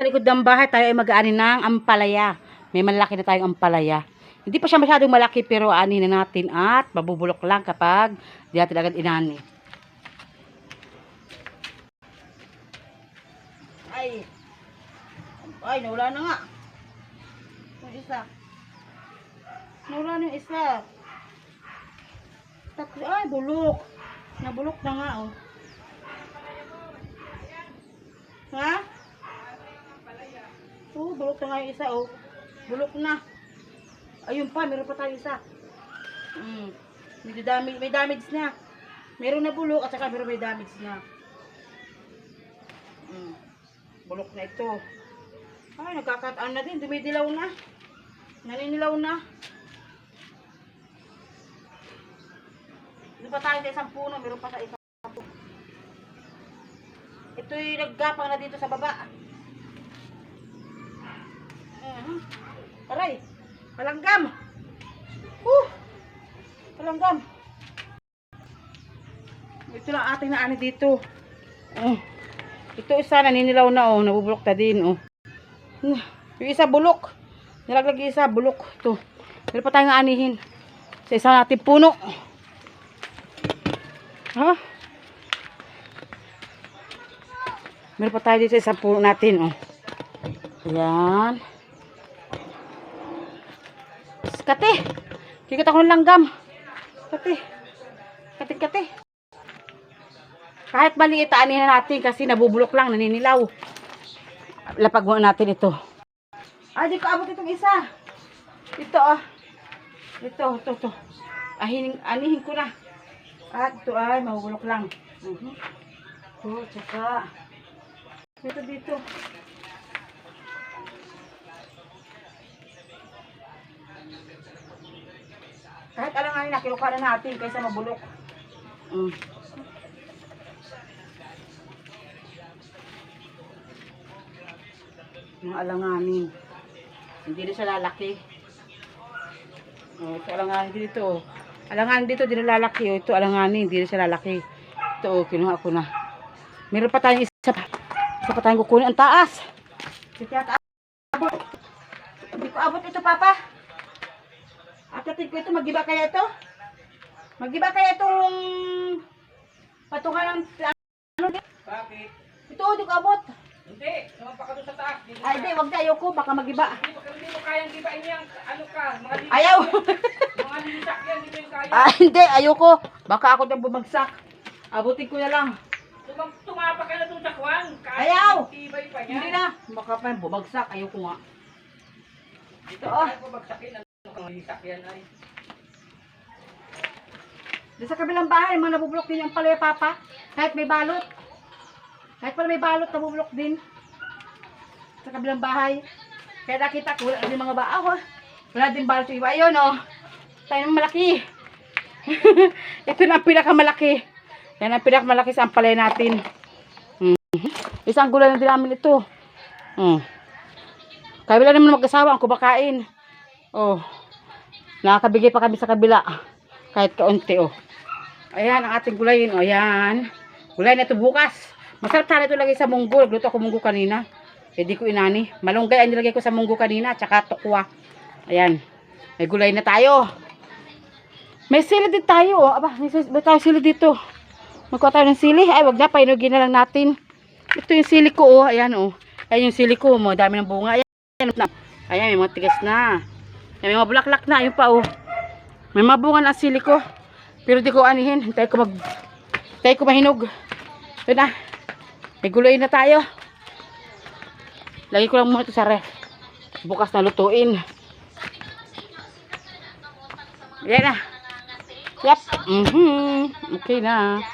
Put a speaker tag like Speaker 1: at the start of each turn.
Speaker 1: Sa likod ng bahay, tayo ay mag-aani ng ampalaya. May malaki na tayong ampalaya. Hindi pa siya masyadong malaki pero ani na natin at mabubulok lang kapag di natin agad inani. Ay. Ay, nawala na nga. Yung isa. Nawala na yung isa. Tatlo, ay, bulok. Nabulok na nga, oh. Ha? Oo, bulok na nga yung isa, oh. Bulok na. Ayun pa, meron pa tayo isa. Mm. May damage, may damage na. Meron na bulok at saka meron may damage na. Mm. Bulok na ito. Ay, nagkakataan na din. Dumidilaw na. Naninilaw na. Doon pa tayo sa isang puno. Meron pa sa isang puno. Ito'y naggapang na dito sa baba. Aray. Palanggam. Uh. Palanggam. Ito lang ating naani dito. Oh. Ito isa naninilaw na oh, nabubulok na din oh. Yung isa bulok. Nilaglag yung isa bulok. Ito. Meron pa tayong aanihin. Sa isa natin puno. Ha? Meron pa tayo dito sa isang puno natin oh. Ayan. Kate. Kikita ko ng langgam. Kate. Kate, kate. Kahit maliit, aanihin na natin kasi nabubulok lang, naninilaw. Lapag muna natin ito. Ay, di ko abot itong isa. Ito, ah. Ito, ito, ito. Ahining, anihin ko na. At ito ay, mabubulok lang. Uh -huh. Ito, tsaka. Ito dito. Kahit alanganin na, kinukuha na natin kaysa mabulok. Mm. Mga alanganin. Hindi na siya lalaki. Oh, ito alanganin dito. Alanganin dito, hindi na lalaki. Oh. Ito alanganin, hindi na siya lalaki. Ito, oh, kinuha ko na. Meron pa tayong isa pa. Isa pa tayong kukunin. Ang taas. Hindi ko abot ito, Papa. Akatid ko ito, magiba kaya ito? Magiba kaya itong patungan ng ano?
Speaker 2: Bakit?
Speaker 1: Ito, hindi ko abot.
Speaker 2: Hindi, sumampa ka doon sa taas. Hindi
Speaker 1: Ay, di, wag na, ayoko, baka magiba.
Speaker 2: hindi mo, hindi mo kayang gibain yan. Ano ka? Mga lilisak,
Speaker 1: Ayaw!
Speaker 2: mga lilisak yan, hindi mo yung kaya.
Speaker 1: ah, hindi, ayoko. Baka ako nang bumagsak. Abutin ko na lang.
Speaker 2: Tumam, tumapa ka na doon sa kwan. Kahit
Speaker 1: Ayaw!
Speaker 2: Tibay pa yan.
Speaker 1: Hindi na. Baka pa bumagsak. Ayoko nga.
Speaker 2: Ito,
Speaker 1: Ah.
Speaker 2: ah. Babagsakin. Ano kang lilisak yan ay.
Speaker 1: Di sa kabilang bahay, mga nabubulok din yung palaya, Papa. Kahit may balot. Kahit pala may balot, nabubulok din. Sa kabilang bahay. Kaya nakita ko, wala din mga baaw. Wala din balot yung iba. Ayun, oh. Tayo ng malaki. Ito na ang pinakamalaki. Yan ang pinakamalaki sa ampalaya natin. Mhm. Isang gulay na din namin ito. Mm. Kabila naman mag-asawa ang kumakain. Oh. Nakakabigay pa kami sa kabila. Kahit kaunti, oh. Ayan, ang ating gulayin, oh. Ayan. Gulay na ito bukas. Masarap sana ito lagay sa munggo. Nagluto ako munggo kanina. Pwede ko inani. Malunggay ang nilagay ko sa munggo kanina. Tsaka tukwa. Ayan. May gulay na tayo. May sili din tayo, oh. Aba, may, may tayo sili dito. Magkuha tayo ng sili. Ay, wag na. Painugin na lang natin. Ito yung sili ko, oh. Ayan, oh. Ayan yung sili ko, mo. Dami ng bunga. Ayan. Ayan, Ayan, may mga tigas na. May mga bulaklak na. Ayun pa, oh. May mga bunga na ang sili ko. Pero di ko anihin. Hintay ko mag... Hintay ko mahinog. Ito na. May gulay na tayo. Lagi ko lang muna ito sa ref. Bukas na lutuin. Ayan na. Yep. Mhm. Okay na.